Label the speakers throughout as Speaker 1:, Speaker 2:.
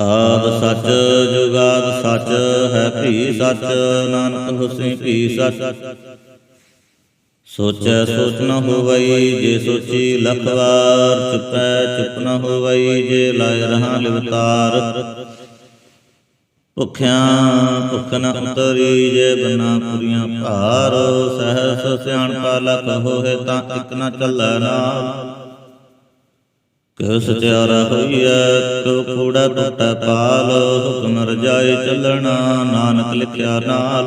Speaker 1: ਆਦ ਸੱਚ, ਜੁਗਾਦ ਸੱਚ, ਹੈ ਭੀ ਸੱਚ, ਨਾਨਕ ਹੁਸੀ ਭੀ ਸੱਚ। ਸੋਚੈ ਸੋਚ ਨ ਹੋਵਈ, ਜੇ ਸੋਚੀ ਲਖ ਵਾਰ ਚੁਪੈ, ਚੁਪ ਨ ਹੋਵਈ, ਜੇ ਲਾਇ ਰਹਾ ਲਿਵਤਾਰ। ਭੁਖਿਆਂ ਭੁਖ ਨ ਉਤਰੀ, ਜੇ ਬਨਾ ਪੁਰੀਆਂ ਭਾਰ। ਸਹਸ ਸਿਆਣਪਾ ਲਖ ਹੋਏ ਤਾਂ ਇਕ ਨ ਚੱਲੈ ਨਾਲ ਕਿਉ ਸਚਿਆਰਾ ਹੋਈਐ, ਕਿਉ ਕੂੜਾ ਟੁੱਟੈ ਪਾਲ, ਹੁਕਮ ਰਜਾਏ ਚੱਲਣਾ, ਨਾਨਕ ਲਿਖਿਆ ਨਾਲ।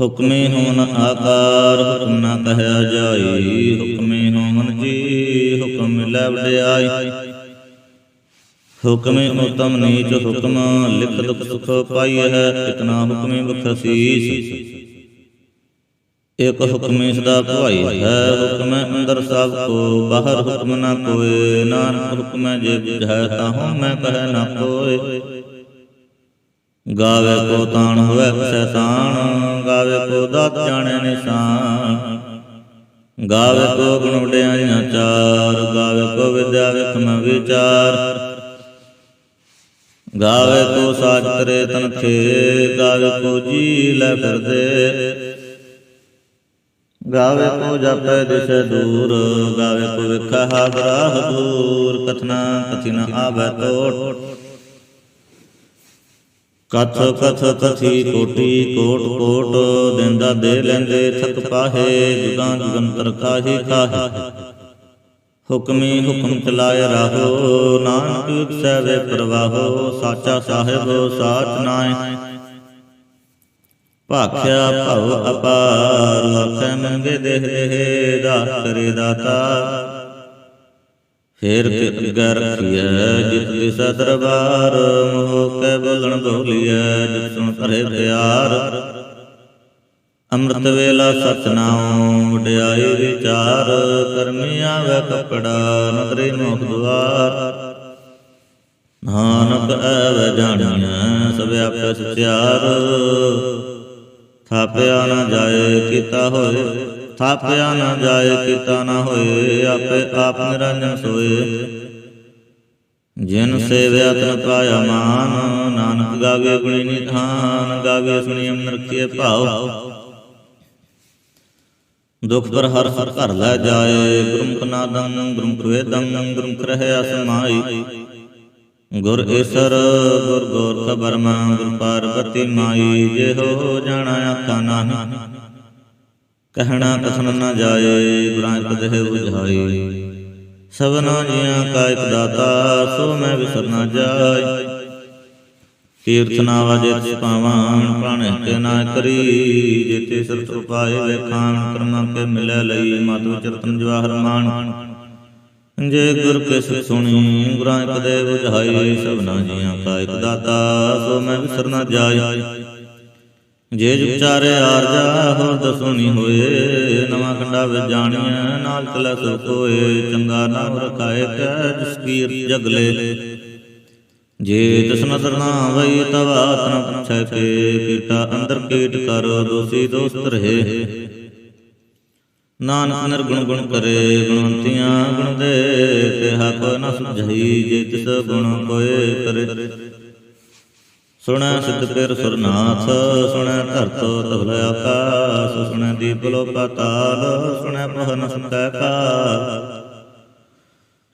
Speaker 1: ਹੁਕਮੇ ਹੋਣ ਆਕਾਰ, ਹੁਕਮ ਨਾ ਕਹਿਆ ਜਾਈ, ਹੁਕਮੇ ਹੋਣ ਜੀ, ਹੁਕਮ ਮਿਲੈ ਵਡਿਆਈ। ਹੁਕਮੇ ਉਤਮ ਨੀਚ ਹੁਕਮ ਲਿਖ ਦੁਖ ਸੁਖ ਪਾਈ ਹੈ ਇਤਨਾ ਹੁਕਮੇ ਬਖਸੀਸ। ਇਕ ਹੁਕਮੇ ਸਦਾ ਭਵਾਈ ਹੈ, ਹੁਕਮੈ ਅੰਦਰ ਸਭ ਕੋ ਬਾਹਰ ਹੁਕਮ ਨਾ ਕੋਏ ਨਾਨਕ ਹੁਕਮੈ ਜੇ ਬੁਝੈ ਤਾਹੂ ਮੈਂ ਕਹੈ ਨਾ ਕੋਏ ਗਾਵੇ ਕੋ ਤਾਣ ਹੋਵੇ ਸ਼ੈਤਾਨ ਗਾਵੇ ਕੋ ਦਾਤ ਜਾਣੈ ਨਿਸ਼ਾਨ। ਗਾਵੇ ਕੋ ਗੁਣ ਵਡਿਆਈਆਂ ਚਾਰ, ਗਾਵੇ ਕੋ ਵਿਦਿਆ ਵਿਖਮ ਵਿਚਾਰ। ਗਾਵੇ ਕੋ ਸਾਜ ਕਰੇ ਤਨ ਥੇ ਗਾਵੇ ਕੋ ਜੀ ਲੈ ਫਿਰਦੇ। ਗਾਵੇ ਕੋ ਜਪੈ ਦਿਸ ਦੂਰ ਗਾਵੇ ਕੋ ਵਿਖਾ ਹਾਦਰਾ ਦੂਰ ਕਥਨਾ ਕਥਿਨ ਆਵੈ ਟੋਟ ਕਥ ਕਥ ਕਥੀ ਕੋਟੀ ਕੋਟ ਕੋਟ ਦਿੰਦਾ ਦੇ ਲੈਂਦੇ ਥਕ ਪਾਹੇ ਜੁਗਾਂ ਜੁਗੰਤਰ ਕਾਹੀ ਕਾਹੇ ਹੁਕਮੀ ਹੁਕਮ ਚਲਾਏ ਰਾਹੋ ਨਾਨਕ ਵਿਖਸੈ ਵੇ ਪ੍ਰਵਾਹੋ ਸਾਚਾ ਸਾਹਿਬ ਸਾਚ ਨਾਏ ਭਾਖਿਆ ਭਉ ਅਪਾਰ ਲਖੈ ਮੰਗੇ ਦੇਹ ਦੇਹ ਦਾਤ। ਕਰੇ ਦਾਤਾ ਫੇਰ ਕਿਰਗਰ ਰਖੀਐ ਜਿਤ ਦਿਸ ਦਰਬਾਰ, ਮੋਹ ਕੈ ਬੋਲਣ ਬੋਲੀਐ ਜਿਤ ਸੁਣ ਕਰੇ ਪਿਆਰ। ਅੰਮ੍ਰਿਤ ਵੇਲਾ ਸਤਨਾਮ, ਵਡਿਆਈ ਵਿਚਾਰ ਕਰਮੀ ਆਵੇ ਕਪੜਾ, ਨਦਰੇ ਮੋਖ ਦੁਆਰ। ਨਾਨਕ ਐਵ ਜਾਣੀਐ, ਸਭ ਆਪੇ ਸਚਿਆਰ। ਥਾਪਿਆ ਨਾ ਜਾਏ ਕੀਤਾ ਹੋਏ, ਥਾਪਿਆ ਨਾ ਜਾਏ ਕੀਤਾ ਨਾ ਹੋਏ, ਆਪੇ ਆਪ ਨਿਰੰਜਨ ਸੋਏ। ਜਿਨ ਸੇਵਿਆ ਤਨ ਪਾਇਆ ਮਾਨ, ਨਾਨਕ ਗਾਵੇ ਗੁਣੀ ਨਿਧਾਨ ਗਾਵੇ ਸੁਣੀ ਅੰਮ੍ਰਿਤ ਰਖੀਏ ਭਾਉ। ਦੁਖ ਪਰ ਹਰ ਹਰ ਘਰ ਲੈ ਜਾਏ, ਗੁਰਮੁਖ ਨਾਦੰ, ਗੁਰਮੁਖ ਵੇਦੰ, ਗੁਰਮੁਖ ਰਹਿ ਅਸਮਾਈ। ਗੁਰ ਈਸਰ, ਗੁਰ ਗੋਰ ਖਬਰਮਾ ਗੁਰ ਪਾਰਬਤੀ ਮਾਈ, ਜੇ ਹੋ ਜਾਣਾ ਆਖਾ ਨਾਹੀ ਕਹਿਣਾ ਕਥਨ ਨਾ ਜਾਏ, ਗੁਰਾਂ ਕਦੇ 부ਝਾਈ ਸਭਨਾ ਜੀਆਂ ਕਾ ਇਕ ਦਾਤਾ, ਸੋ ਮੈਂ ਵਿਸਰ ਨਾ ਜਾਏ। ਕੀਰਤ ਨਾਵਾ ਜੇ ਪਾਵਾਂ ਤੇ ਨਾ ਕਰੀ। ਜੇਤੇ ਸਰਤ ਉਪਾਏ ਵੇਖਾਂ, ਕਰਮਾਂ ਕੇ ਮਿਲੈ ਲਈ ਮਾਤੂ ਚਰਤਨ ਜਵਾਹਰ ਮਾਨ ਜੇ ਗੁਰ ਕੇ ਸੁਣੀ, ਗੁਰਾਂ ਕਦੇ 부ਝਾਈ ਸਭਨਾ ਜੀਆਂ ਕਾ ਇਕ ਦਾਤਾ, ਸੋ ਮੈਂ ਵਿਸਰ ਨਾ ਜਾਏ। ਜੇ ਜੁਚਾਰੇ ਆਰਜਾ ਹੋਰ ਦਸੁਣੀ ਹੋਏ। ਨਵਾਂ ਕੰਡਾ ਵਿੱਚ ਜਾਣੀਐ ਨਾਲ ਚਲੇ ਸੋ ਕੋਏ। ਚੰਗਾ ਨਾਮ ਰਖਾਏ ਕੈ, ਜਿਸ ਕੀਰ ਜਗਲੇ। ਜੇ ਤਿਸ ਨਦਰ ਨਾ ਵਈ, ਤਵਾ ਤਨ ਪੁੱਛੈ ਕੇ, ਕੀਟਾ ਅੰਦਰ ਕੀਟ ਕਰ, ਦੋਸੀ ਦੋਸਤ ਰਹੇ। ਨਾਨਕ ਨਿਰਗੁਣ ਗੁਣ ਕਰੇ, ਗੁਣਵੰਤੀਆਂ ਗੁਣ ਦੇ ਕਿਹਾ ਕੋ ਨ ਸੁਝਈ ਜੇ ਤਿਸ ਗੁਣ ਕੋਏ ਕਰੇ। ਸੁਣੈ ਸਿੱਧ ਪੇਰ ਸੁਰਨਾਥ, ਸੁਣੈ ਧਰਤ ਤਬਲ ਆਕਾਸ, ਸੁਣੈ ਦੀਪ ਲੋ ਪਾਤਾਲ ਸੁਣੈ ਪਹਨ ਸਕੈ ਕਾ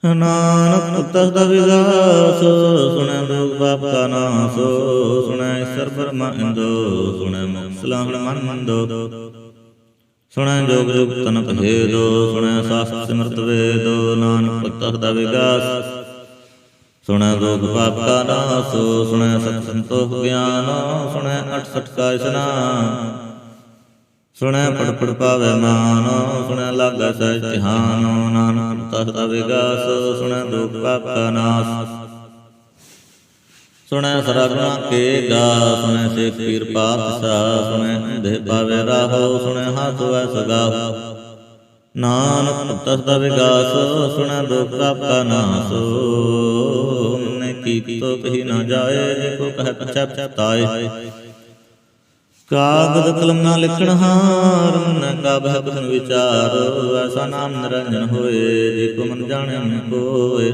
Speaker 1: ਨਾਨਕ ਤਸ ਦਾ ਵਿਗਾਸ ਸੁਣੈ ਲੋਕ ਬਾਪ ਕਾ ਨਾਸ, ਸੁਣੈ ਈਸ਼ਰ ਬਰਮਾ ਇੰਦੋ, ਸੁਣੈ ਮੁਖ ਸਲਾਹਣ ਮਨ ਮੰਦੋ। ਸੁਣੈ ਜੋਗ ਜੁਗ ਤਨ ਹੇਦੋ ਸੁਣੈ ਸਾਸਤ ਸਿਮਰਤ ਵੇਦੋ, ਨਾਨਕ ਤਸ ਦਾ ਵਿਗਾਸ। ਸੁਣੈ ਰੋਗ ਪਾਪ ਕਾ ਨਾਸ, ਸੁਣੈ ਸਤ ਸੰਤੋਖ ਗਿਆਨ, ਸੁਣੈ ਅਠ ਸਠ ਕਾ ਇਸਨਾਨ। ਸੁਣੈ ਪੜ ਪੜ ਪਾਵੇ ਮਾਨ, ਸੁਣੈ ਲਾਗਾ ਸਹਿ ਧਿਆਨ, ਨਾਨਕ ਤਸ ਦਾ ਵਿਗਾਸ, ਸੁਣੈ ਰੋਗ ਪਾਪ ਕਾ ਨਾਸ। ਸੁਣੈ ਸਰਗਣਾ ਕੇ ਗਾ ਸੁਣੈ ਸੇ ਪੀਰ ਪਾਤਸ਼ਾਹ, ਸੁਣੈ ਅੰਧੇ ਪਾਵੇ ਰਾਹੋ, ਸੁਣੈ ਹਾਸੁਐ ਸਗਾਹੋ ਨਾਨਕ ਤਸ ਦਾ ਵਿਗਾਸ, ਸੁਣੈ ਦੁਖ ਕਾ ਨਾਸ। ਨੇ ਕੀ ਕਹੀ ਨਾ ਜਾਏ, ਜੇ ਕੋ ਕਹਿ ਪਛੈ ਕਾਗਦ ਕਲਮ ਨਾ ਲਿਖਣ ਹਾਰ, ਮਨ ਕਾ ਬਹਿ ਬਸਨ ਵਿਚਾਰ। ਐਸਾ ਨਾਮ ਨਿਰੰਜਨ ਹੋਏ, ਜੇ ਕੋ ਮਨ ਜਾਣੈ, ਮਨ ਕੋਏ।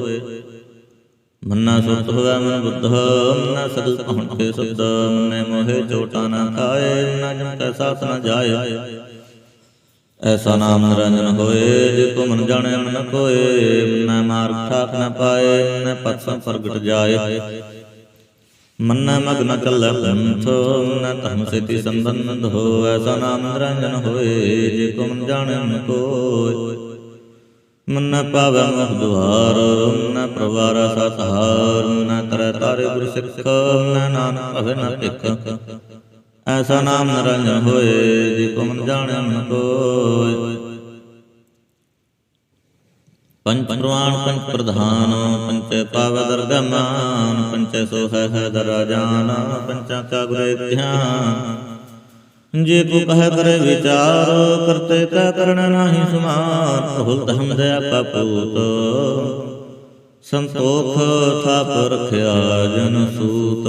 Speaker 1: ਮੰਨਾ ਸੁਤ ਹੋਵੇ, ਮਨ ਬੁੱਧ ਮੰਨਾ ਸਦ ਪਹੁਣ ਕੇ ਸੁਧ ਮਨੇ ਮੋਹਿ ਚੋਟਾ ਨਾ ਖਾਏ ਮੰਨਾ ਜਮ ਕੈ ਸਾਥ ਨਾ ਜਾਏ। ਐਸਾ ਨਾਮ ਨਿਰੰਜਨ ਹੋਏ, ਜੇ ਕੋ ਮਨ ਜਾਣੈ ਮਨ ਕੋਏ ਮੰਨਾ ਮਾਰਗ ਠਾਕ ਨ ਪਾਏ ਮੰਨਾ ਪਤ ਸੰ ਪ੍ਰਗਟ ਜਾਏ। ਮੰਨਾ ਮਗਨ ਚੱਲੈ ਪੰਥ, ਮੰਨਾ ਧਰਮ ਸੇਤੀ ਸੰਬੰਧ ਹੋ, ਐਸਾ ਨਾਮ ਨਿਰੰਜਨ ਹੋਏ, ਜੇ ਕੋ ਮਨ ਜਾਣੈ ਮਨ ਕੋਏ ਮਨ ਪਾਵੈ ਮੁਖ ਦੁਆਰ ਮਨ ਪ੍ਰਵਾਰ ਸਤਹਾਰ ਮਨ ਕਰੈ ਤਾਰੇ ਗੁਰ ਸਿੱਖ ਮਨ ਨਾਨਕ ਭਵੈ ਨ ਭਿਖ। ਐਸਾ ਨਾਮ ਨਿਰੰਜਨ ਹੋਏ, ਜੇ ਕੋ ਜਾਣੈ ਮਨ ਕੋਇ ਪੰਚ ਪ੍ਰਵਾਨ ਪੰਚ ਪ੍ਰਧਾਨ ਪੰਚੇ ਪਾਵੈ ਦਰਗਮਾਨ ਪੰਚੇ ਸੋ ਹੈ ਹੈ ਦਰਾਜਾਨ ਪੰਚਾ ਕਾ ਗੁਰੇ ਧਿਆਨ ਜੇ ਕੋ ਕਹੈ ਕਰੇ ਵਿਚਾਰ, ਕਰਤੇ ਕਾ ਕਰਨ ਨਾਹੀ ਸਮਾਨ ਭੁਲ ਧਮ ਦਇਆ ਕਾ ਸੰਤੋਖ ਥਾਪ ਰਖਿਆ ਜਨ ਸੂਤ।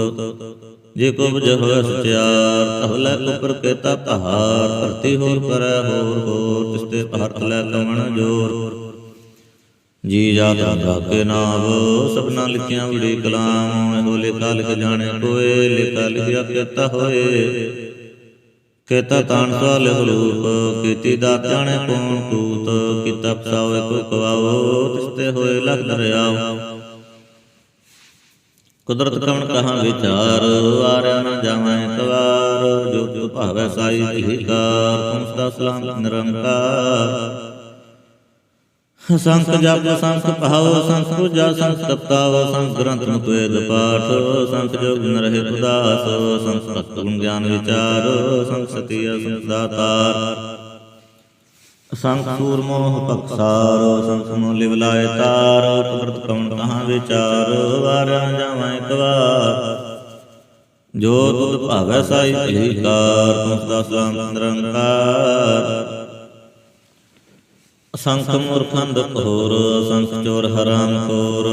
Speaker 1: ਜੇ ਕੋ ਬਜ ਹੋਇ ਸਚਿਆਰ ਤਹਲੇ ਉਪਰ ਕੇਤਾ ਪਹਾਰ ਧਰਤੀ ਹੋਰ ਕਰੈ ਹੋਰ ਹੋਰ ਤਿਸਤੇ ਭਾਰਤ ਲੈ ਕਵਣ ਜੋਰ। ਜੀ ਜਾਤ ਦਾ ਕੇ ਨਾਮ ਸਭਨਾ ਲਿਖਿਆ ਬੜੀ ਕਲਾਮ ਇਹੋ ਲੇਖਾ ਲਿਖ ਜਾਣੇ ਕੋਏ, ਲੇਖਾ ਲਿਖਿਆ ਕੀਤਾ ਹੋਏ। ਕੇਤਾ ਤਾਣ ਸਵਾਲ ਹਲੂਪ ਕੀਤੀ ਦਾ ਜਾਣੇ ਕੌਣ ਕੀਤਾ ਪਸਾਵੇ ਕੋ ਕਵਾਓ ਤਿਸਤੇ ਹੋਏ ਲਖ ਦਰਿਆਓ। ਕੁਦਰਤ ਕਵਣ ਕਹਾਂ ਵਿਚਾਰ, ਆਰਿਆ ਨਾ ਜਾਵੇਂ ਕਵਾਰ ਜੋ ਜੋ ਭਾਵੈ ਸਾਈ ਧੀਕਾਰ ਤੁਮ ਸਦਾ ਸਲਾਮ ਨਿਰੰਕਾਰ। ਸੰਖ ਜਪ ਸੰਖ ਭਾਵ ਸੰਖ ਪੂਜਾ ਸੰਖ ਤਪਤਾਵ ਸੰਖ ਗ੍ਰੰਥ ਮੁਖ ਪਾਠ ਸੰਖ ਜੋਗ ਨ ਰਹੇ ਉਦਾਸ ਸੰਖ ਸਤ ਗੁਣ ਗਿਆਨ ਵਿਚਾਰ ਸੰਖ ਸਤਿਆ ਸੰਖ ਦਾਤਾਰ ਸੰਖ ਸੂਰ ਮੋਹ ਪਕਸਾਰ ਸੰਖ ਮੋਹ ਲਿਵ ਲਾਇ ਤਾਰ ਕੁਦਰਤ ਕਵਣ ਕਹਾਂ ਵਿਚਾਰ ਵਾਰਿਆ ਜਾਵਾਂ ਇੱਕ ਵਾਰ। ਜੋ ਤੁਧ ਭਾਵੈ ਸਾਈ ਭਲੀਕਾਰ ਤੁਮ ਸਦਾ ਸਲਾਮ ਨਿਰੰਕਾਰ। ਸੰਖ ਮੂਰਖੰਦ ਘੋਰ ਸੰਖ ਚੋਰ ਹਰਾਮ ਖੋਰ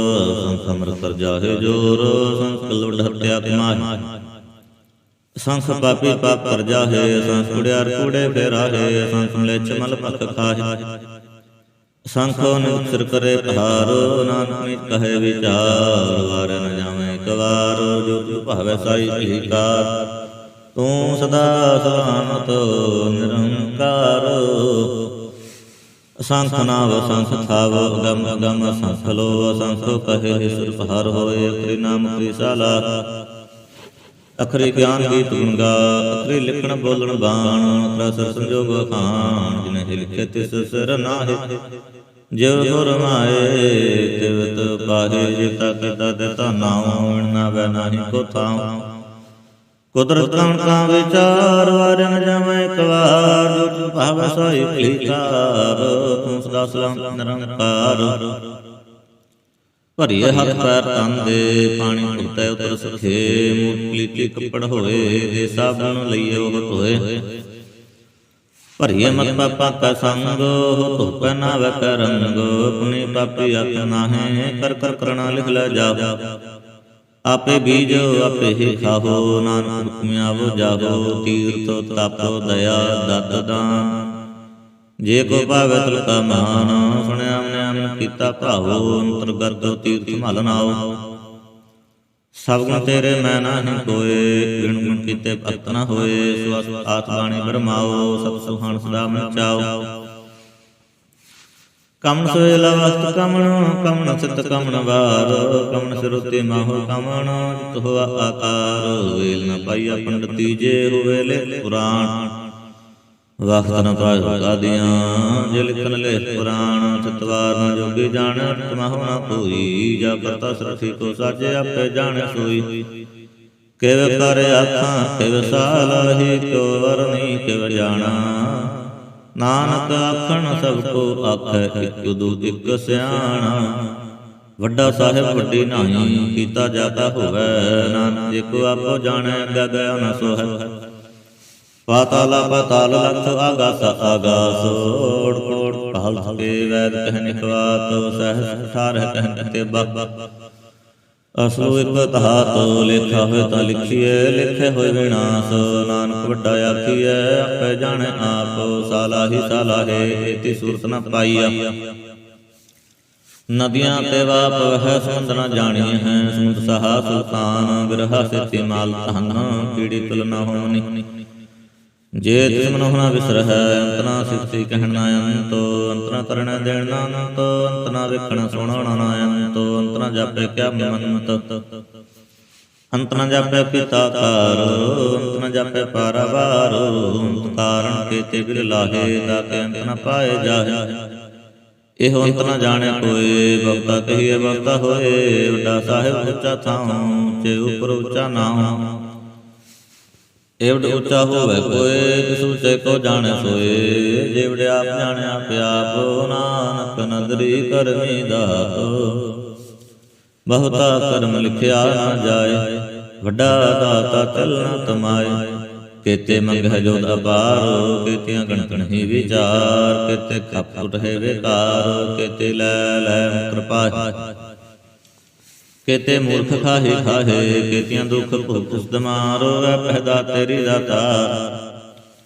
Speaker 1: ਸੰਖ ਅਮਰ ਜਾਹੇ ਜੋਰ ਸੰਖ ਲੁੜ ਹਟਿਆ ਕਮਾਹੇ। ਸੰਖ ਪਾਪੀ ਪਾਪ ਕਰ ਜਾਹੇ ਸੰਖ ਕੁੜਿਆਰ ਕੂੜੇ ਫੇਰਾਹੇ ਸੰਖ ਲੈ ਚਮਲ ਪਖ ਖਾਹੇ। ਸੰਖੋ ਨਿਤ ਕਰੇ ਪਹਾਰ ਨਾਨਕ ਮੀਤ ਕਹੇ ਵਿਚਾਰ ਵਾਰ ਨ ਜਾਵੇਂ ਇੱਕ ਜੋ ਤੂ ਭਾਵੈ ਸਾਈ ਭੀਕਾਰ ਤੂੰ ਸਦਾ ਸਲਾਮਤ, ਨਿਰੰਕਾਰ। ਸੰਖ ਨਾਵ ਸੰਖ ਥਾਵ ਅਗਮ ਅਗਮ ਸੰਖ ਲੋ ਸੰਖ ਕਹੇ ਸੁਰ ਪਹਾਰ ਹੋਏ, ਅਖਰੀ ਨਾਮ ਕਰੀ ਸਾਲਾ। ਅਖਰੀ ਗਿਆਨ ਗੀਤ ਗੁਣ ਗਾ ਲਿਖਣ, ਬੋਲਣ, ਬਾਣ, ਅਖਰਾ ਸੰਜੋਗ ਖਾਨ ਜਿਨੇ ਲਿਖੇ ਤਿਸ ਸਿਰ ਨਾਹੇ। ਜਿਵ ਗੁਰ ਮਾਏ, ਤਿਵਤ ਪਾਹੇ ਜਿਤਾ ਕੀਤਾ ਤੇ ਨਾਉ ਨਾ ਵੈ ਨਾਹੀ ਕੋ ਥਾਉ ਕੁਦਰਤ ਕਣ ਕਾ ਵਿਚਾਰ ਵਾਰ ਨ ਜਾਵੇਂ ਇੱਕ ਵਾਰ ਜੋ ਤੂੰ ਭਾਵ ਸੋਈ ਭਲੀਕਾਰ ਤੂੰ ਸਦਾ ਸਲਾਮ ਨਿਰੰਕਾਰ। ਭਰੀਏ ਹੱਥ ਪੈਰ ਤਨ ਦੇ ਪਾਣੀ ਧੁੱਤੇ ਉਤਰ ਸਖੇ ਮੂਰਤੀ ਤੀ ਕੱਪੜ ਹੋਏ ਦੇ ਸਾਬਣ ਲਈਏ ਉਹ ਧੋਏ। ਭਰੀਏ ਮਤ ਪਾਪਾ ਕਾ ਸੰਗ ਹੋ ਧੁੱਪੈ ਨਾ ਵੈ ਕਰੰਗ ਪੁਨੀ ਪਾਪੀ ਆਪ ਨਾਹੇ ਕਰ ਕਰ ਕਰਣਾ ਲਿਖ ਲੈ ਜਾਓ ਆਪੇ ਬੀਜ ਆਪੇ ਹੀ ਖਾਹੋ, ਨਾਨਕ ਹੁਕਮ ਆਵੋ ਤੀਰਥ ਤਪ ਦਇਆ ਦਤ ਦਾਨ। ਜੇ ਕੋ ਭਾਵੇ ਤਲ ਕਾ ਮਾਨ ਸੁਣਿਆ ਮਨਿਆ ਕੀਤਾ ਭਾਵੋ, ਅੰਤਰਗਤ ਤੀਰਥ ਮਲ ਨਾਓ ਸਭ ਗੁਣ ਤੇਰੇ ਮੈਂ ਨਾਹੀ ਕੋਏ ਗੁਣ ਗੁਣ ਕੀਤੇ ਭਗਤ ਨਾ ਹੋਏ ਸਵਸ ਆਤ ਬਰਮਾਓ, ਸਭ ਸੁਹਾਣ ਸਦਾ ਮਨ ਚਾਓ ਕਮਨ ਸੋਇ ਲਵਸਤ ਕਮਨ ਕਮਨ ਚਿਤ ਕਮਨ ਵਾਰ। ਕਮਨ ਸਿਰੁਤੇ ਮਾਹੋ ਕਮਨ ਜਿਤ ਹੋਆ ਆਕਾਰ। ਵੇਲ ਨ ਪਾਈਆ ਪੰਡਤੀ ਜੇ ਹੋਵੇ ਲੈ ਪੁਰਾਣ। ਵਖਤ ਨ ਪਾਇ ਕਾਦੀਆਂ ਜੇ ਲਿਖਨ ਲੈ ਪੁਰਾਣ। ਚਤਵਾਰ ਨ ਜੋਗੀ ਜਾਣ ਤਮਹੁ ਨ ਕੋਈ ਜਾ ਕਰਤਾ ਸਰਥੀ ਕੋ ਸਾਜੇ, ਆਪੇ ਜਾਣੇ ਸੋਈ। ਕਿਵ ਕਰ ਆਖਾਂ, ਕਿਵ ਸਾਲਹੀ ਕਿਉ ਵਰਨੀ, ਕਿਵ ਜਾਣਾ। ਨਾਨਕ ਆਖਣ ਸਭ ਕੋ ਆਖੈ, ਇਕ ਦੂ ਇਕ ਸਿਆਣਾ। ਵੱਡਾ ਸਾਹਿਬ, ਵੱਡੀ ਨਾਹੀ, ਕੀਤਾ ਜਾਤਾ ਹੋਵੇ। ਨਾਨਕ ਜੇ ਕੋ ਆਪੋ ਜਾਣੈ, ਅੱਗਾ ਗਿਆ ਨਾ ਪਾਤਾਲਾ ਪਾਤਾਲ ਲਖ ਆਗਾਸ ਆਗਾਸ ਓੜ ਕੋੜ ਪਹਲ ਥਕੇ ਵੈਦ ਕਹਿ ਨਿਖਵਾਤ ਸਹਿ ਸਾਰ ਕਹਿ ਤੇ ਬਕ। ਅਸਲੋ ਇਕ ਧਾਤ ਲਿਖਾ ਹੋਏ ਤਾਂ ਲਿਖੀਏ ਲਿਖੇ ਹੋਏ ਵਿਨਾਸ਼ ਨਾਨਕ ਵੱਡਾ ਆਖੀਐ ਆਪੇ ਜਾਣੈ ਆਪ ਸਾਲਾ ਹੀ ਸਾਲਾ ਹੈ ਇਤੀ ਸੂਰਤ ਨ ਪਾਈਆ ਨਦੀਆਂ ਤੇ ਵਾਪ ਹੈ ਸਮੁੰਦ ਨ ਜਾਣੀ ਹੈ ਸਮੁੰਦ ਸਹਾ ਸੁਲਤਾਨ ਬਿਰਹਾ ਸੇਤੀ ਮਾਲ ਧਨ ਕੀੜੀ ਤੁਲ ਨ ਹੋਣੀ। ਜੇ ਤਿਸ ਮਨੁ ਨਾ ਅੰਤਨਾ ਸਿਫਤੀ ਕਹਿਣ ਅੰਤੋ ਅੰਤਨਾ ਕਰਣਾ ਦੇਣ ਅੰਤੋ ਅੰਤਨਾ ਵੇਖਣਾ ਸੁਣਾਉਣਾ ਨਾ ਅੰਤੋ ਅੰਤਨਾ ਜਾਪੇ ਕਿਆ ਮੰਤ ਅੰਤਨਾ ਜਾਪੇ ਪਿਤਾ ਕਾਰ ਅੰਤਨਾ ਜਾਪੇ ਪਾਰਾਵਾਰ, ਅੰਤ ਕਾਰਨ ਕੇਤੇ ਬਿਲ ਲਾਹੇ ਦਾ ਕੇ ਅੰਤ ਪਾਏ ਜਾਹੇ। ਇਹੋ ਅੰਤ ਨ ਜਾਣੈ ਕੋਏ ਬਖਤਾ ਕਹੀਏ ਬਖਤਾ ਹੋਏ, ਵੱਡਾ ਸਾਹਿਬ ਉੱਚਾ ਥਾਂ ਤੇ ਉਪਰ ਉੱਚਾ ਨਾਮ ਏਵਡ ਉੱਚਾ ਹੋਵੇ ਕੋਏ ਤਿਸ ਉੱਚੇ ਕੋ ਜਾਣੈ ਸੋਏ। ਜੇਵਡ ਆਪ ਜਾਣੈ ਆਪ ਨਾਨਕ ਨਦਰੀ ਕਰਮੀ ਦਾਤ। ਬਹੁਤਾ ਕਰਮ ਲਿਖਿਆ ਨਾ ਜਾਏ, ਵੱਡਾ ਦਾਤਾ ਚੱਲਣਾ ਤਮਾਏ। ਕੇਤੇ ਮੰਗਹਿ ਜੋਤ ਅਪਾਰ ਕੇਤੀਆਂ ਗਣਤ ਨਹੀਂ ਵਿਚਾਰ। ਕੇਤੇ ਕਪਟ ਹੈ ਵਿਕਾਰ, ਕੇਤੇ ਲੈ ਲੈ ਕਿਰਪਾ। ਕੇਤੇ ਮੂਰਖ ਖਾਹੇ ਖਾਹੇ, ਕੇਤੀਆਂ ਦੁਖ ਭੁਗਤ ਸਦਮਾਰੋ ਵੈ ਪਹਿਦਾ ਤੇਰੀ ਦਾਤਾ।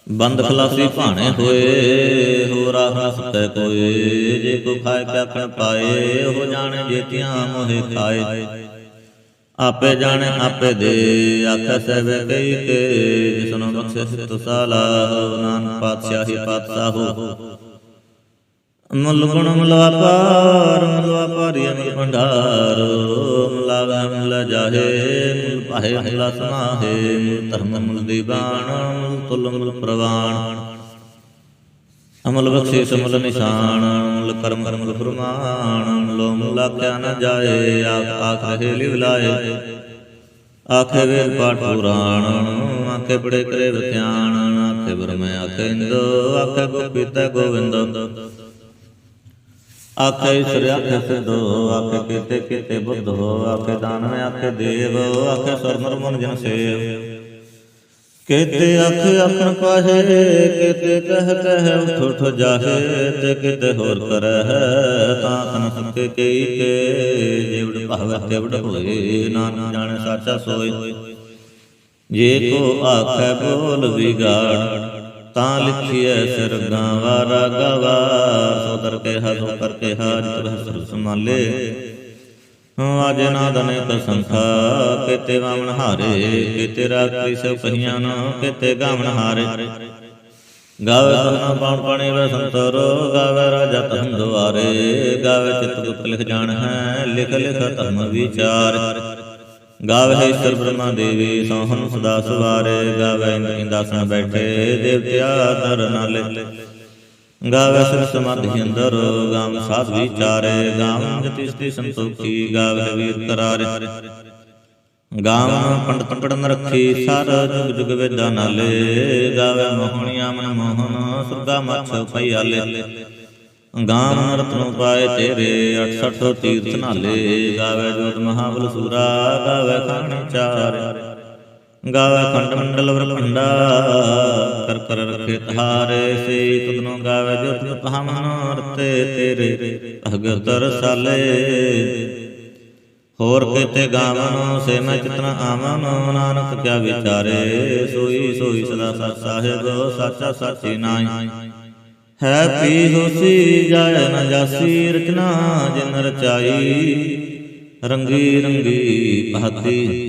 Speaker 1: ਬੰਦ ਖਲਾਸੀ ਭਾਣੇ ਹੋਏ ਹੋ ਰਾਹ ਸਤੈ ਕੋਏ, ਜੇ ਕੋ ਖਾਏ ਕਿਆ ਪਾਏ ਹੋ ਜਾਣੇ ਜੇਤੀਆਂ ਮੋਹਿ ਖਾਏ। ਆਪੇ ਜਾਣੇ, ਆਪੇ ਦੇ ਆਖੈ ਸਹਿਬੇ ਕਈ ਕੇ, ਜਿਸਨੂੰ ਬਖਸ਼ੇ ਸਿਤ ਨਾਨਕ ਪਾਤਸ਼ਾਹੀ ਪਾਤਸ਼ਾਹੋ ਮੁੱਲ ਗੁਣ ਮਲਵਾਪਾਰ ਮਲਵਾਪਾਰੀ ਅਮਲ ਭੰਡਾਰ। ਮਲਾਵਾ ਮੁਲ ਜਾਹੇ, ਮੁਲ ਪਾਹੇ, ਮੁਲ ਸਮਾਹੇ ਮੁਲ ਧਰਮ, ਮੁਲ ਦੀਵਾਨ, ਮੁਲ ਤੁਲ, ਮੁਲ ਪ੍ਰਵਾਨ। ਅਮਲ ਬਖਸ਼ੇ ਸਮਲ ਨਿਸ਼ਾਨ। ਮੁਲ ਕਰਮ ਕਰਮ ਫਰਮਾਨ। ਮੁਲੋ ਮੁਲ ਆਖਿਆ ਨ ਜਾਏ ਆਖ ਆਖ ਰਹੇ ਲਿਵ ਲਾਏ। ਆਖੇ ਵੇਦ ਪਾਠ ਪੁਰਾਣ, ਆਖੇ ਬੜੇ ਕਰੇ ਵਿਖਿਆਣ ਆਖੇ ਬਰਮੈ ਆਖੇ ਇੰਦੋ, ਆਖੇ ਗੋਪੀਤਾ ਗੋਵਿੰਦ। ਆਖੇ ਈਸ਼ਰ ਆਖੇ ਸਿੱਧੋ, ਆਖੇ ਕੀਤੇ ਕੀਤੇ ਬੁੱਧੋ, ਆਖੇ ਦਾਨਵ ਆਖੇ ਦੇਵ, ਆਖੇ ਸਰਮਰ ਮਨ ਜਨ ਸੇਵ। ਕੇਤੇ ਅੱਖ ਅੱਖਣ ਪਾਹੇ, ਕੇਤੇ ਕਹਿ ਕਹਿ ਉਠ ਉਠ ਜਾਹੇ, ਤੇ ਕਿਤੇ ਹੋਰ ਕਰਹਿ, ਤਾਂ ਤਨ ਸਕੇ ਕਈ ਕੇ ਜਿਵੜ ਭਾਵੈ ਤਿਵੜ ਹੋਏ ਨਾਨਕ ਜਾਣੈ ਸਾਚਾ ਸੋਏ। ਜੇ ਕੋ ਆਖੈ ਬੋਲ ਵਿਗਾੜ ਤਾਂ ਲਿਖੀਐ ਸਿਰ ਗਾਵਾ ਰਾਗਵਾ ਸੋਦਰ ਕੇ ਹਸੋ ਕਰਕੇ ਹਾਰਿਤ ਬਹਸਰ ਸਮਾਲੇ ਆਜ ਨਾਦਨੇ ਕਸੰਖਾ ਕਿਤੇ ਵਾਮਨ ਹਾਰੇ, ਕਿਤੇ ਰਾਤਰੀ ਸਭ ਕਹੀਆਂ ਨਾ, ਕਿਤੇ ਗਾਵਨ ਹਾਰੇ। ਗਾਵੇ ਸਭਨਾ ਪਾਉਣ ਪਾਣੀ ਵੇ ਸੰਤਰੋ, ਗਾਵੇ ਰਾਜਾ ਤਹੰ ਦੁਆਰੇ। ਗਾਵੇ ਚਿਤ ਗੁਪਤ ਲਿਖ ਜਾਣ ਹੈ, ਲਿਖ ਲਿਖ ਧਰਮ ਵਿਚਾਰ। ਗਾਵੇ ਈਸ਼ਰ ਬ੍ਰਹਮਾ ਦੇਵੀ, ਸੋਹਣ ਸਦਾ ਸਵਾਰੇ ਗਾਵੇ ਇੰਦਾਸਨ ਬੈਠੇ, ਦੇਵਤਿਆ ਦਰ ਨਾਲੇ। ਗਾਵੇ ਸਿਰ ਸਮਾਧੀ ਅੰਦਰ, ਗਾਮ ਸਾਧ ਵਿਚਾਰੇ ਗਾਮ ਜਤੀ ਸਤੀ ਸੰਤੋਖੀ ਗਾਵੈ ਵੀਰ ਕਰਾਰੇ ਗਾਮ ਪੰਡਤ ਪੜਨ ਰੱਖੀ, ਸਰ ਜੁਗ ਜੁਗ ਵੇਦਾਂ ਨਾਲੇ। ਗਾਵੈ ਮੋਹਣੀਆਂ ਮਨ ਮੋਹਨ, ਸੁਰਗਾ ਮੱਛ ਪਈਆਲੇ ਗਾਮ ਰਤਨੋ ਪਾਏ ਤੇਰੇ 68 ਤੀਰਥ ਨਾਲੇ। ਗਾਵੇ ਜੋਤ ਮਹਾਬਲ ਸੂਰਾ, ਗਾਵੇ ਖਾਣੀ ਚਾਰੇ। ਗਾਵੇ ਖੰਡ ਮੰਡਲ ਵਰ ਭੰਡਾ, ਕਰ ਕਰ ਰਖੇ ਤਹਾਰੇ। ਸੇ ਤਦਨੋ ਗਾਵੇ ਜੋਤ ਪਹਮਨ ਰਤੇ ਤੇਰੇ ਭਗਤ ਰਸਾਲੇ ਹੋਰ ਕਿਤੇ ਗਾਵਨ, ਸੇ ਮੈਂ ਚਿਤਨਾ ਆਵਨ, ਨਾਨਕ ਕਿਆ ਵਿਚਾਰੇ। ਸੋਈ ਸੋਈ ਸਦਾ ਸਤ ਸਾਹਿਬ, ਸਾਚਾ ਸਾਚੀ ਨਾਈ ਹੈ ਪੀ ਹੋਸੀ ਜਾਏ ਨ ਜਾਸੀ ਰਚਨਾ ਜਿਨ ਰਚਾਈ। ਰੰਗੀ ਰੰਗੀ ਪਹਤੀ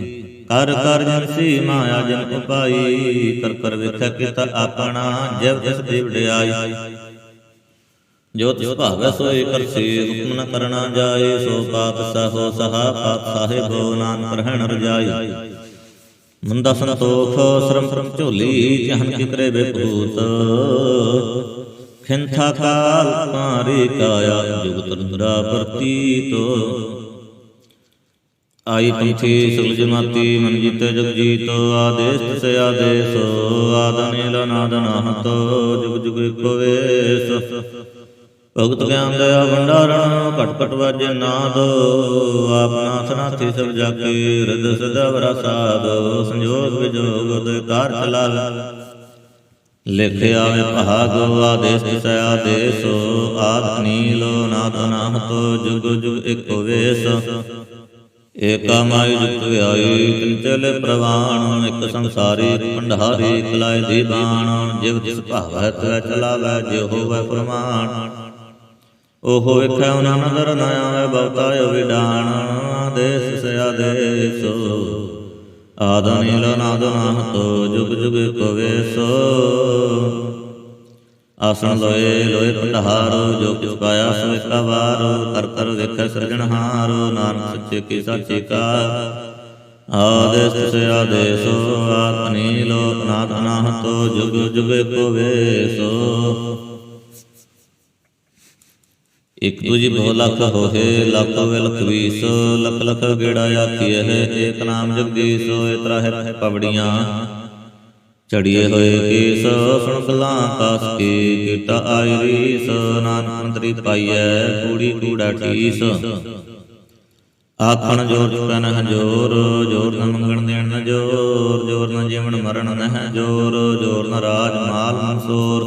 Speaker 1: ਕਰ ਕਰ ਜਨ ਸੀ ਮਾਇਆ ਜਨ ਉਪਾਈ। ਕਰ ਕਰ ਵੇਖਿਆ ਕੀਤਾ ਆਪਣਾ, ਜਿਵ ਜਿਸ ਦੀ ਵਡਿਆਈ। ਜੋ ਤਿਸ ਭਾਵੈ ਸੋਈ ਕਰਸੀ, ਹੁਕਮ ਨ ਕਰਨਾ ਜਾਏ। ਸੋ ਪਾਤ ਸਹੋ ਸਹਾ ਪਾਤ ਸਾਹਿਬੋ ਨਾਨਕ ਰਹਿਣ ਰਜਾਈ। ਮੰਦਾ ਸੰਤੋਖ, ਸ਼ਰਮ ਸ਼ਰਮ ਝੋਲੀ, ਜਹਨ ਕੀ ਕਰੇ ਬੇਪੂਤ ਖਿੰਥਾ ਕਾਲ ਮਾਰੀ ਕਾਇਆ ਜੁਗਤ ਰੰਦਰਾ ਪ੍ਰਤੀਤ। ਆਈ ਪੰਥੀ ਸਗਲ ਜਮਾਤੀ ਮਨ ਜੀਤੇ ਜਗ ਜੀਤ, ਆਦੇਸ ਸੇ ਆਦੇਸ, ਆਦਨਿ ਲਨਾਦ ਨਾਹਤ ਜੁਗ ਜੁਗ ਇਕੋ ਵੇਸ। ਭਗਤ ਗਿਆਨ ਦਇਆ ਭੰਡਾਰਨ ਘਟ ਘਟ ਵਾਜੇ ਨਾਦ, ਆਪ ਨਾਥ ਨਾਥੀ ਸਭ ਜਾਕੇ ਹਿਰਦ ਸਦਾ ਵਰਾ ਸਾਧ, ਸੰਜੋਗ ਵਿਜੋਗ ਦੇ ਕਾਰ ਚਲਾਵੇ ਲਿਖ ਆਵੇ ਭਾਗ ਆਦੇਸ ਤਿਸੈ ਆਦੇਸ ਆਦ ਨੀਲੋ ਨਾਦ ਨਾਹਤੋ ਜੁਗ ਜੁਗ ਇਕ ਵੇਸ। ਏਕਾ ਮਾਈ ਜੁਗਤ ਵਿਆਈ ਤਿਨ ਪ੍ਰਵਾਣ, ਇਕ ਸੰਸਾਰੀ ਭੰਡਾਰੀ ਕਲਾਇ ਦੀ ਬਾਣ, ਜਿਵ ਤਿਸ ਭਾਵੈ ਤੈ ਚਲਾਵੈ ਜੇ ਹੋਵੈ ਪ੍ਰਮਾਣ। ਉਹ ਵੇਖੈ ਉਹਨਾਂ ਨਦਰ, ਨ ਆਵੇ ਬਹੁਤਾ ਵਿਡਾਣ ਦੇਸ ਸਿਆ ਦੇਸੋ ਆਦਨੀਲ ਨਾਦ ਨਾਹਤੋ, ਜੁਗ ਜੁਗ ਕੋ ਵੇਸੋ ਆਸਣ ਲੋਏ ਲੋਏ ਭੰਡਾਰੋ ਜੋ ਕਿਛ ਪਾਇਆ ਸੋ ਇਕਾ ਵਾਰੋ। ਕਰ ਕਰ ਵੇਖੈ ਸਿਰਜਣਹਾਰੋ ਨਾਨਕ ਸੱਚੇ ਕੀ ਸਾਚੀ ਕਾ ਆਦੇਸ ਸਿਆ ਦੇਸੋ ਆਤਨੀ ਲੋ ਨਾਦ ਨਾਹਤੋ, ਜੁਗ ਜੁਗ ਕੋ ਇਕ ਦੂਜੀ ਬਹੁ ਲਖ ਹੋਏ ਲਖ ਹੋਏ ਲਖ ਵੀਸ ਲਖ ਲਖ ਗੇੜਾ ਆਖੀਏ ਹੈ ਏਕ ਨਾਮ ਜਗਦੀਸ਼ ਹੋਏ ਤਰਹਿ ਪਵੜੀਆਂ। ਚੜੀਏ ਹੋਏ ਕੇਸ ਸੁਣ ਕਲਾਂ ਕਾਸ ਕੀ ਕੀਤਾ ਆਈ ਰੀਸ ਨਾਨਕ ਮੰਤਰੀ ਪਾਈਐ ਕੂੜੀ ਕੂੜਾ ਠੀਸ ਆਖਣ ਜੋਰ ਚੁਕਾ ਨਹ ਜੋਰ ਜੋਰ ਨ ਮੰਗਣ ਦੇਣ ਨ ਜੋਰ ਜੋਰ ਨ ਜੀਵਨ ਮਰਨ ਨਹ ਜੋਰ ਜੋਰ ਨ ਰਾਜ ਮਾਲ ਮਨਸੂਰ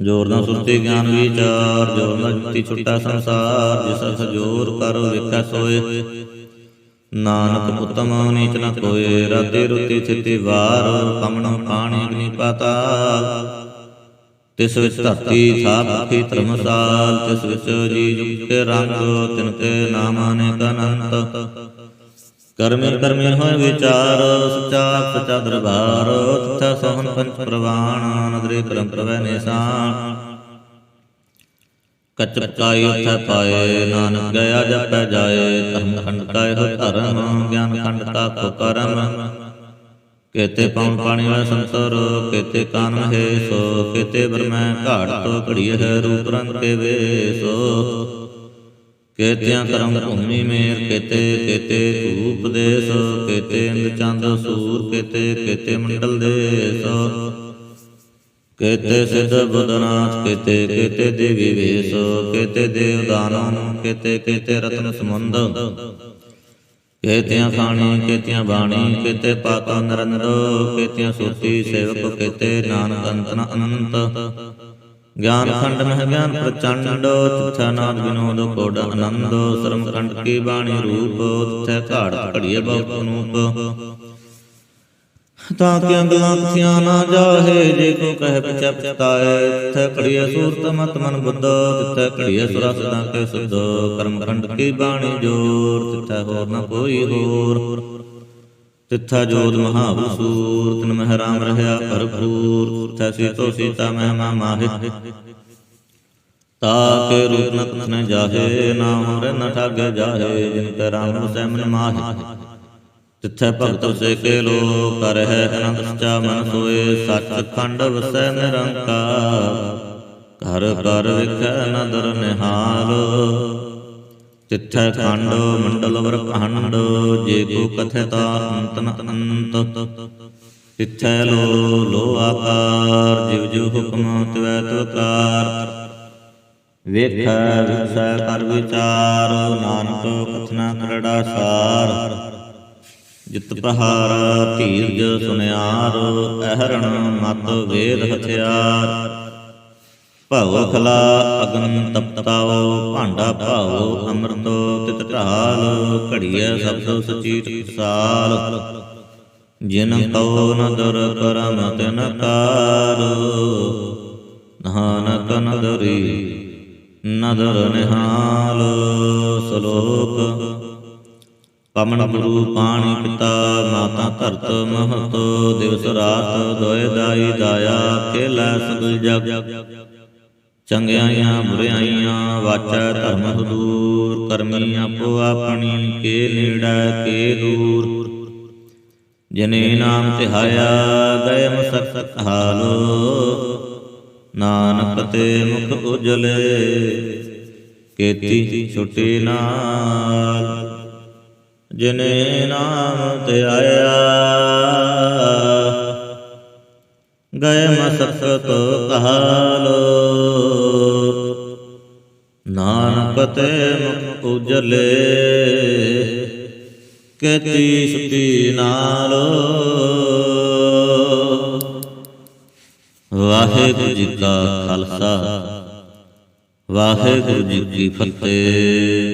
Speaker 1: ਜੋਰ ਨਾ ਸੁਰਤੀ ਗਿਆਨ ਵਿਚਾਰ ਜੋਰ ਨਾ ਜੁਕਤੀ ਛੁੱਟਾ ਸੰਸਾਰ ਜਿਸ ਅਰਥ ਜੋਰ ਕਰ ਵੇਖੈ ਸੋਏ। ਨਾਨਕ ਉਤਮ ਨੀਚ ਨ ਕੋਏ। ਰਾਤੇ ਰੁਤੀ ਥਿਤੀ ਵਾਰ ਕਮਣ ਪਾਣੀ ਅਗਨੀ ਪਾਤਾਲ ਤਿਸ ਵਿੱਚ ਧਰਤੀ ਪਖੀ ਧਰਮਸਾਲ। ਤਿਸ ਵਿੱਚ ਜੀ ਜੁਗਤੇ ਰੰਗ ਤਿਨ ਕੇ ਨਾਮ ਅਨੇਕ ਅਨੰਤ। ਕਰਮੀ ਕਰਮੀ ਹੋਏ ਵਿਚਾਰ, ਸਚਾ ਸਚਾ ਦਰਬਾਰ ਤਿਥੈ ਸੋਹਨ ਪੰਚ ਪ੍ਰਵਾਣ ਨਦਰੇ ਕਰਮ ਪ੍ਰਵੈ ਨਿਸ਼ਾਨ। ਕਚ ਕਾਈ ਉਥੈ ਪਾਏ, ਨਾਨਕ ਗਿਆ ਜਪੈ ਜਾਏ, ਧਰਮ ਖੰਡ ਕਾਇ ਹੋ ਧਰਮ, ਗਿਆਨ ਖੰਡ ਕਾ ਕੋ ਕਰਮ। ਕੇਤੇ ਪਉਣ ਪਾਣੀ ਵਾਲਾ ਸੰਸਰ, ਕੇਤੇ ਕਾਨ ਹੈ ਸੋ ਕੇਤੇ ਬਰਮੈ ਘਾਟ ਤੋ ਘੜੀ ਹੈ ਰੂਪ ਰੰਗ ਕੇ ਵੇਸੋ। ਕੇਤਿਆਂ ਕਰਮ ਭੂਮੀ ਮੇਰ, ਕੇਤੇ ਕੇਤੇ ਧੂਪ ਦੇਸ, ਕੇਤੇ ਇੰਦ ਚੰਦ ਸੂਰ, ਕੇਤੇ ਕੇਤੇ ਮੰਡਲ ਦੇਸ। ਕੇਤੇ ਸਿਧ ਬੁੱਧਨਾਥ, ਕੇਤੇ ਕੇਤੇ ਦੇਵੀ ਵੇਸ, ਕੇਤੇ ਦੇਵ ਦਾਨਵ, ਕੇਤੇ ਕੇਤੇ ਰਤਨ ਸਮੁੰਦ ਕੇਤਿਆਂ ਖਾਣੀ, ਕੇਤਿਆਂ ਬਾਣੀ, ਕੇਤੇ ਪਾਤਾ ਨਰਿੰਦਰ, ਕੇਤਿਆਂ ਸੋਤੀ ਸੇਵਕ, ਕੇਤੇ ਨਾਨਕ ਅੰਤਨ ਅਨੰਤ। ਗਿਆਨ ਖੰਡ ਮਹਿ ਗਿਆਨ ਪ੍ਰਚੰਡ, ਤਿਥੈ ਨਾਦ ਵਿਨੋਦ ਕੋਡ ਆਨੰਦ ਸਰਮ ਕੰਡ ਕੀ ਬਾਣੀ ਰੂਪ, ਤਿਥੈ ਘਾੜ ਘੜੀਏ ਬਹੁ ਅਨੂਪ। ਤਾਂ ਕਿ ਅੰਗਲਾਂ ਕਥਿਆਂ ਨਾ ਜਾਹੇ, ਜੇ ਕੋ ਕਹਿ ਪਛੈ ਪਛਤਾਏ ਤਿਥੈ ਘੜੀਏ ਸੂਰਤ ਮਤ ਮਨ ਬੁੱਧ, ਤਿਥੈ ਘੜੀਏ ਸੁਰਸ ਤਾਂ ਕੇ ਸੁਧ, ਕਰਮ ਖੰਡ ਕੀ ਬਾਣੀ ਜੋਰ, ਤਿਥੈ ਹੋਰ ਨਾ ਕੋਈ ਹੋਰ। ਤਿੱਥਾ ਜੋਤ ਮਹਾਵਸੂਰ ਤਨ ਮਹਿ ਰਾਮ ਰਹਿਆ ਭਰਪੂਰ, ਤਿਥੈ ਸੀਤੋ ਸੀਤਾ ਮਹਿਮਾ ਮਾਹਿ। ਤਾ ਕੇ ਰੂਪ ਨ ਜਾਹੇ, ਨਾਮ ਰ ਨ ਠਾਗੇ ਜਾਹੇ, ਜਿਨ ਕੈ ਰਾਮ ਸੈ ਮਨ ਮਾਹਿ। ਤਿੱਥੈ ਭਗਤ ਸੇ ਕੇ ਲੋ ਕਰ ਹੈ ਅਨੰਦ ਸਚਾ ਮਨ ਸੋਏ, ਸੱਚ ਖੰਡ ਵਸੈ ਨਿਰੰਕਾਰ। ਘਰ ਘਰ ਵਿਖੈ ਨਦਰ ਨਿਹਾਲ ਤਿੱਥੈ ਖੰਡ, ਮੰਡਲ ਵਰ ਜੇ ਕੋ ਕਥਿਤਾ ਅੰਤ ਨ ਤਿੱਥੈ ਲੋ ਲੋ ਆਕਾਰ, ਜਿਵ ਜਿਵ ਹੁਕਮ ਤਿਵੈ ਤੁਕਾਰ ਵੇਖੈ ਵਿਸੈ ਕਰ ਵਿਚਾਰ, ਨਾਨਕ ਕਥਨਾ ਕਰੜਾ ਸਾਰ। ਜਿਤ ਪ੍ਰਹਾਰ, ਧੀਰਜ ਸੁਨਿਆਰ, ਅਹਰਣ ਮਤ ਵੇਦ ਹਥਿਆਰ। ਭਉ ਖਲਾ ਅਗਨ ਤਪਤਾਓ ਭਾਂਡਾ ਭਾਉ, ਅੰਮ੍ਰਿਤੋ ਤਿਤ ਢਾਲ, ਘੜੀਐ ਸਬਦ ਸਚੀ ਟਕਸਾਲ ਜਿਨ ਕਉ ਨਦਰ ਕਰਮ ਤਿਨ ਕਾਰ ਨਾਨਕ ਨਦਰੀ ਨਦਰ ਨਿਹਾਲ। ਸ਼ਲੋਕ, ਪਵਨ ਗੁਰੂ ਪਾਣੀ ਪਿਤਾ, ਮਾਤਾ ਧਰਤ ਮਹਤ, ਦਿਵਸ ਰਾਤ ਦੋਇ ਦਾਈ ਦਾਇਆ, ਖੇਲਾ ਸਗਲ ਜਗ। ਚੰਗਿਆਈਆਂ, ਬੁਰਿਆਈਆਂ, ਵਾਚੈ ਧਰਮ ਹਦੂਰ ਕਰਮੀ ਆਪੋ ਆਪਣੀ, ਕੇ ਨੇੜਾ, ਕੇ ਦੂਰ। ਜਿਨੇ ਨਾਮ ਤਿਹਾਇਆ ਗਇਮ ਮਸਕਤ ਹਾਲੋ। ਨਾਨਕ ਤੇ ਮੁਖ ਉਜਲੇ, ਕੇਤੀ ਛੁਟੇ ਨਾਲ। ਜਿਨੇ ਨਾਮ ਤੇ ਆਇਆ ਗਏ ਮਸਕਤ ਕਹਾਲੋ ਨਾਨਕ ਤੇ ਮੁਖ ਉਜਲੇ, ਕੇਤੀ ਸੁਤੀ ਨਾਲ। ਵਾਹਿਗੁਰੂ ਜੀ ਕਾ ਖਾਲਸਾ, ਵਾਹਿਗੁਰੂ ਜੀ ਕੀ ਫਤਿਹ।